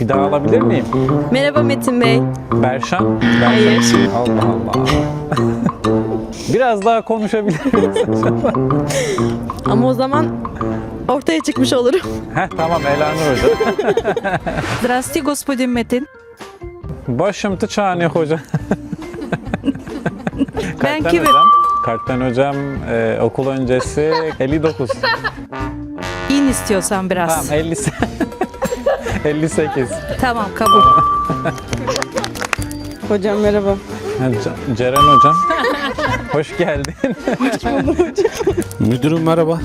Bir daha alabilir miyim? Merhaba Metin Bey. Berşan? Berşan. Hayır. Allah Allah. Biraz daha konuşabilir misin? Ama o zaman ortaya çıkmış olurum. Heh tamam Elanur Hoca. Здравствуйте, господин Metin. Başım tıçhane hoca. Ben Kalpten kimim? hocam. Kalpten hocam e, okul öncesi 59. İn istiyorsan biraz. tamam 50 58. Tamam, kabul. Hocam merhaba. Ha, Ce- Ceren hocam. Hoş geldin. Müdürüm merhaba.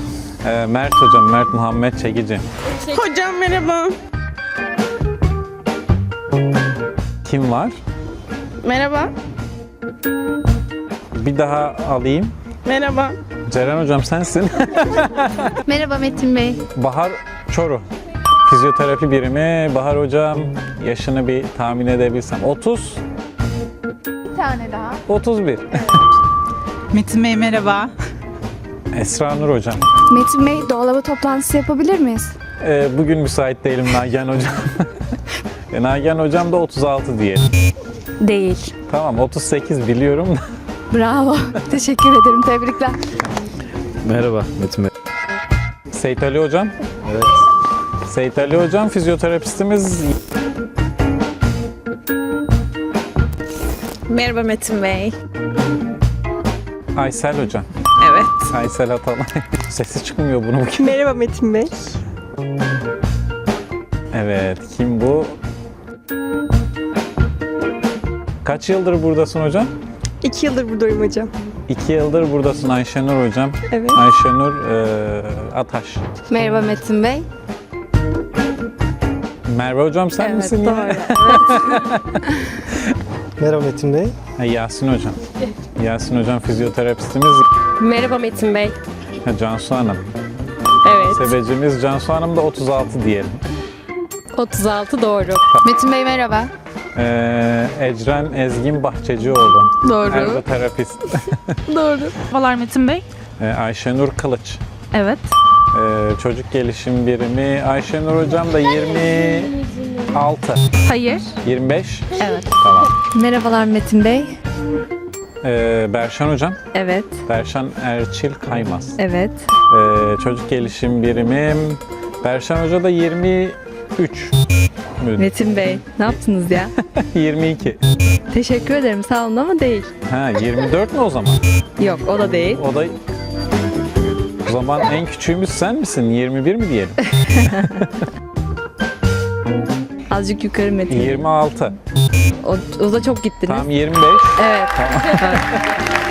E, Mert hocam, Mert Muhammed Çekici. Hocam merhaba. Kim var? Merhaba. Bir daha alayım. Merhaba. Ceren hocam sensin. Merhaba Metin Bey. Bahar Çoru. Fizyoterapi birimi. Bahar hocam yaşını bir tahmin edebilsem. 30, Bir tane daha. 31. Metin Bey merhaba. Esra Nur hocam. Metin Bey doğalaba toplantısı yapabilir miyiz? Ee, bugün müsait değilim Nagihan hocam. E, Nagihan hocam da 36 diye. Değil. Tamam 38 biliyorum da. Bravo. Teşekkür ederim. Tebrikler. Merhaba Metin Bey. Seyit Ali hocam. Evet. Seyit Ali hocam fizyoterapistimiz. Merhaba Metin Bey. Aysel hocam. Evet. Aysel Atalay. Sesi çıkmıyor bunun. Merhaba Metin Bey. Evet kim bu? Kaç yıldır buradasın hocam? İki yıldır buradayım hocam. İki yıldır buradasın Ayşenur hocam. Evet. Ayşenur e, Ataş. Merhaba Metin Bey. Merve hocam sen misin yine? Merhaba Metin Bey. Ha, Yasin hocam. Yasin hocam fizyoterapistimiz. Merhaba Metin Bey. Ha, Cansu Hanım. Evet. Sebecimiz Cansu Hanım da 36 diyelim. 36 doğru. Metin Bey merhaba. Ee, Ecren Ezgin Bahçecioğlu. Doğru. Ergoterapist. Doğru. Merhabalar Metin Bey. Ee, Ayşenur Kılıç. Evet. Ee, çocuk gelişim birimi. Ayşenur hocam da 26. Hayır. 25. Evet. Tamam. Merhabalar Metin Bey. Ee, Berşan hocam. Evet. Berşan Erçil Kaymaz. Evet. Ee, çocuk gelişim birimim. Berşan Hoca da 23. müydü? Metin Bey ne yaptınız ya? 22. Teşekkür ederim sağ olun ama değil. Ha 24 mü o zaman? Yok o da değil. O da zaman en küçüğümüz sen misin? 21 mi diyelim? Azıcık yukarı Metin. 26. O, o da çok gittiniz. Tamam 25. Evet.